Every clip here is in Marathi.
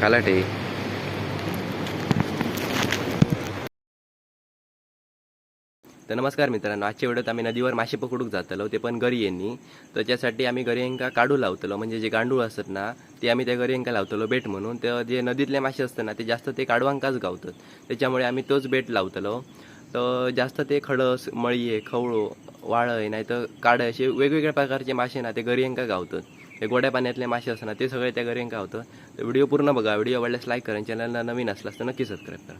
कालाटे. तर नमस्कार मित्रांनो आजच्या वेळेत आम्ही नदीवर मासे पकडूक जातलो ते पण गरी त्याच्यासाठी आम्ही गरयांका काढू लावतलो म्हणजे जे गांडूळ असत ना ते आम्ही त्या गरयांका लावतलो बेट म्हणून. तर जे नदीतले मासे असतात ना ते जास्त ते काढवांकाच गावतात. त्याच्यामुळे आम्ही तोच बेट लावतलो. तर जास्त ते खडस मळये खवळो वाळय नाही तर काड असे वेगवेगळ्या प्रकारचे मासे ना ते गरयांका गावतात. हे गोड्या पाण्यातले मासे असतात ना ते सगळे त्या गरयांका होतं तर व्हिडिओ पूर्ण बघा. व्हिडिओ आवडल्यास लाईक करा चॅनलला नवीन असलास तर नक्की सबस्क्राईब करा.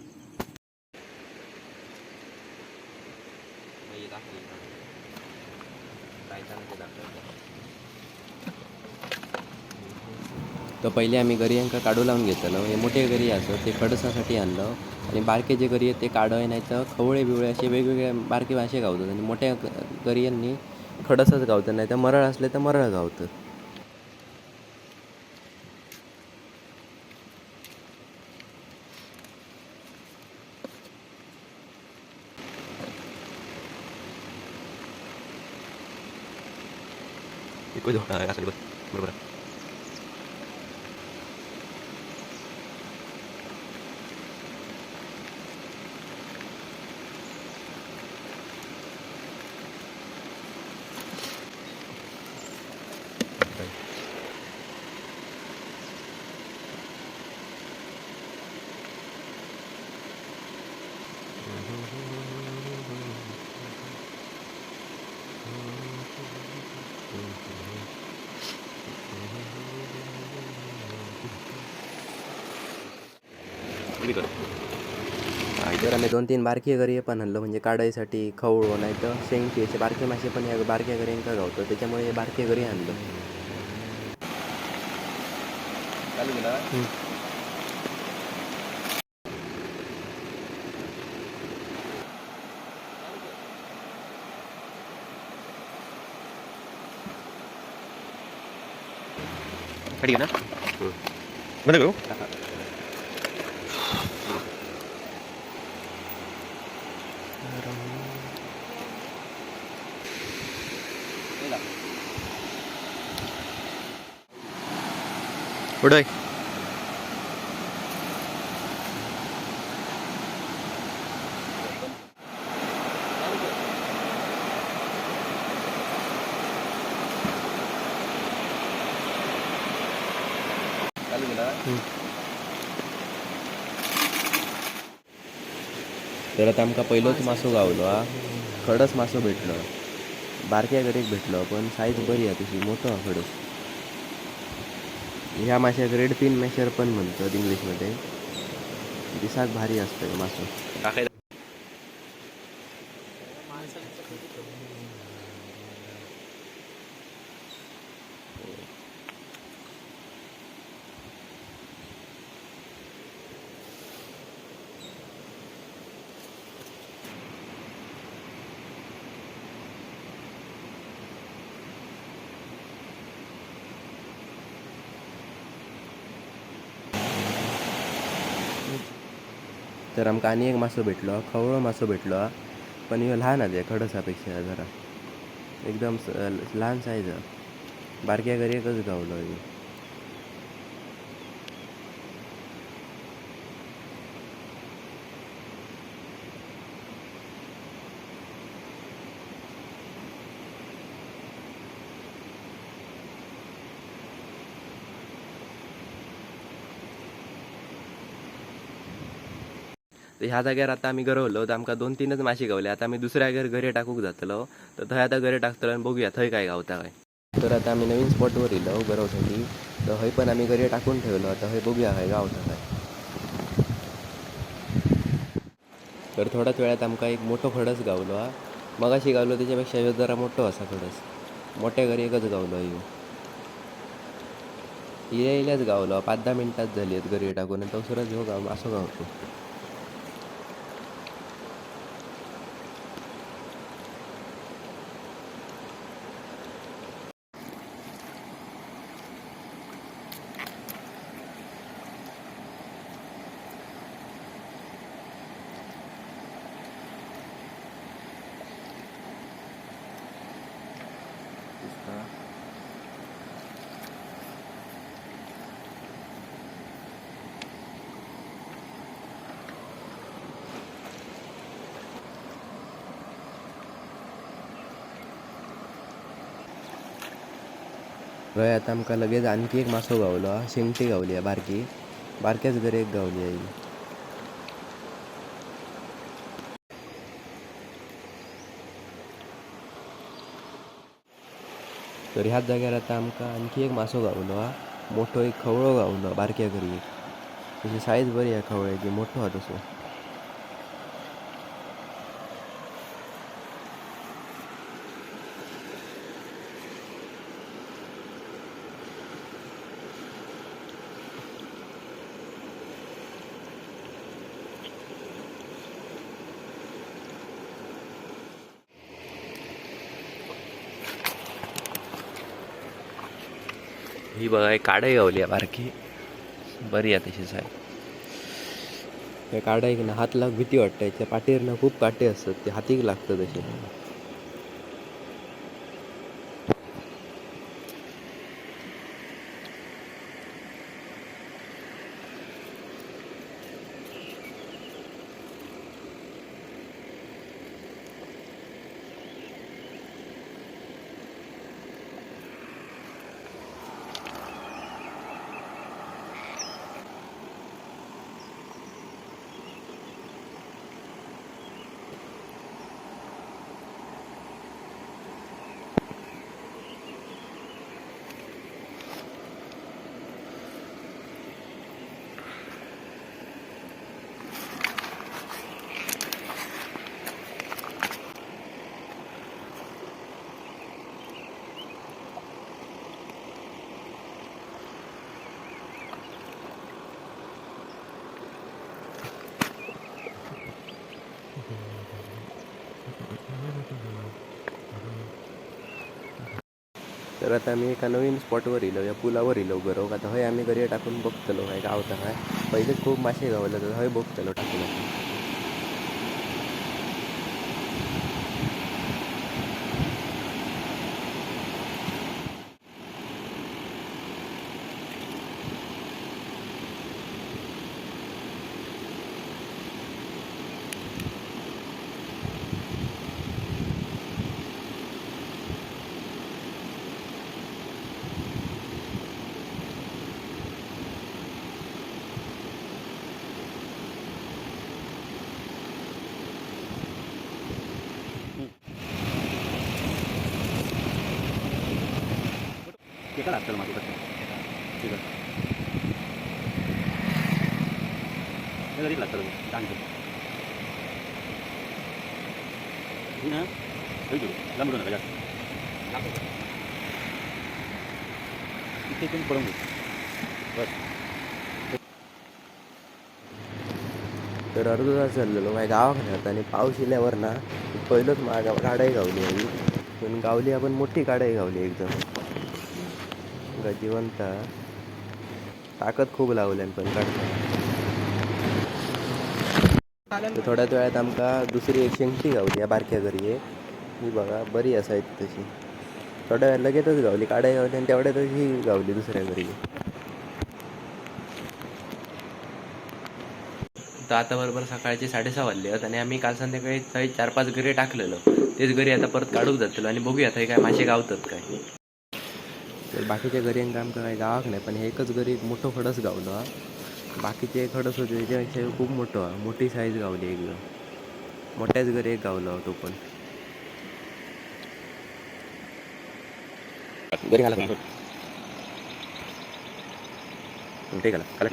तर पहिले आम्ही गरयांका काढू लावून घेतलं हे मोठे गरी असं ते खडसासाठी आणलं. आणि बारके जे गरी आहेत ते काढय नाही तर खवळे बिवळे असे वेगवेगळे बारके मासे गावतात. आणि मोठ्या गरियांनी खडसच गावतं नाही तर मरळ असले तर Maral गावतं. Waduh, nah, asal ribet. Bener-bener. Mm-hmm. गावतात बरोबर इतर आम्ही दोन तीन बारके गरी पण आणलं म्हणजे काढायसाठी खवळो नाही तर शेंगटी असे बारके मासे पण या बारक्या गऱ्यांका गावतं त्याच्यामुळे हे बारके गरी आणलं. ठीक आहे ना. बंद करू उडय तर आता आमकां पयलोच मासो गावलो हा. खडस मासो भेटलो. बारक्या गरीक भेटलो पण साईज बरी आहे तशी मोठो हा खडस. ह्या माश्याक रेड पिन मॅशर पण म्हणतात इंग्लिशमध्ये. दिसाक भारी असतं हे मासो. तर आमकां आनी एक मासो भेटलो खवळो मासो भेटलो पण ह्यो ल्हान लहान आहे खडसापेक्षा जरा एकदम स- सायज साईज हा. बारक्या गरीकच गावलो ह्यो तर ह्या जाग्यार आता आम्ही गरवलो तर आमकां दोन तीनच माशी गावले. आता आम्ही दुसऱ्या घर घरे टाकूक जातलो. तर थंय आता घरे टाकतलो आणि बघूया थंय काय गावता काय. तर आता आम्ही नवीन स्पॉटवर येलो गरवसाठी. तर हय पण आम्ही घरे टाकून ठेवलो. आता हय बघूया हय गावता काय. तर थोड्याच वेळात आमकां एक मोठो खडस गावलो हा. मगाशी गावलो त्याच्यापेक्षा ह्यो जरा मोठो असा खडस. मोठ्या घरी एकच गावलो ह्यो. इल्या इल्याच गावलो. पाच दहा मिनटात झाली आहेत घरी टाकून. आणि तो ह्यो गाव असो गावतो गय आता आमकां लगेच आणखी एक मासो गावलो हा. शेंगटी गावली आहे बारकी बारक्याच घरी एक गावली आहे ही. तर ह्याच जाग्यार आता आमकां आणखी एक मासो गावलो हा मोठो एक खवळो गावलो बारक्या घरी तशी साईज बरी आहे खवळ्याची मोठो हा तसो ही बघा एक काढाई गावली आहे बारकी. बरी आहे तशी साय त्या की ना हात लाग भीती वाटते. त्या पाठीवरनं खूप काटे असतात ते हातीक लागतं तसे. तर आता आम्ही एका नवीन स्पॉटवर इलो या पुलावर येलो बरोबर आता हय आम्ही घरी टाकून बघतलो काय गावता काय पहिले खूप मासे गावले तर हय बघतलो टाकून. एका लागतं माझं कसं ठीक आहे. हे लागतं सांगतो ही ना होई करू नका जास्त. इथे पण पडून घे. बस. तर अर्ध तास चाललेलो माझ्या गावाकडे आता आणि पाऊस येल्यावर ना पहिलंच माझ्या काढाई गावली आहे. पण गावली आपण मोठी काढाई गावली एकदम. का जिवंत? ताकद खूप लावल्यान पण काढता. थोड्याच वेळात आमकां दुसरी एक शेंगटी गावली ह्या बारक्या घरी ही बघा बरी आसा तशी. थोड्या वेळात लगेचच गावली काढाई गावली आणि तेवढ्यातच ही गावली दुसऱ्या घरी. तर आता बरोबर सकाळचे साडेसहा वाजले आहेत आणि आम्ही काल संध्याकाळी चार पाच घरी टाकलेलं. तेच घरी आता परत काढूक जातलो आणि बघूया आता हे काय मासे गावतात काय. तर बाकीच्या घरी काम काय गावाक नाही पण एकच घरी एक मोठं खडस गावलो हा. बाकीचे खडस होते त्याच्यापेक्षा खूप मोठं हा मोठी साईज गावली एकदम मोठ्याच घरी एक गावलो हा तो पण. घरी घाला ते घाला घाला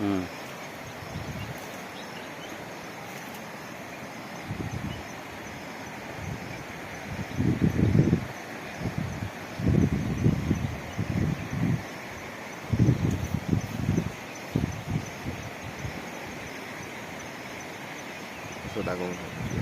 嗯。做大工程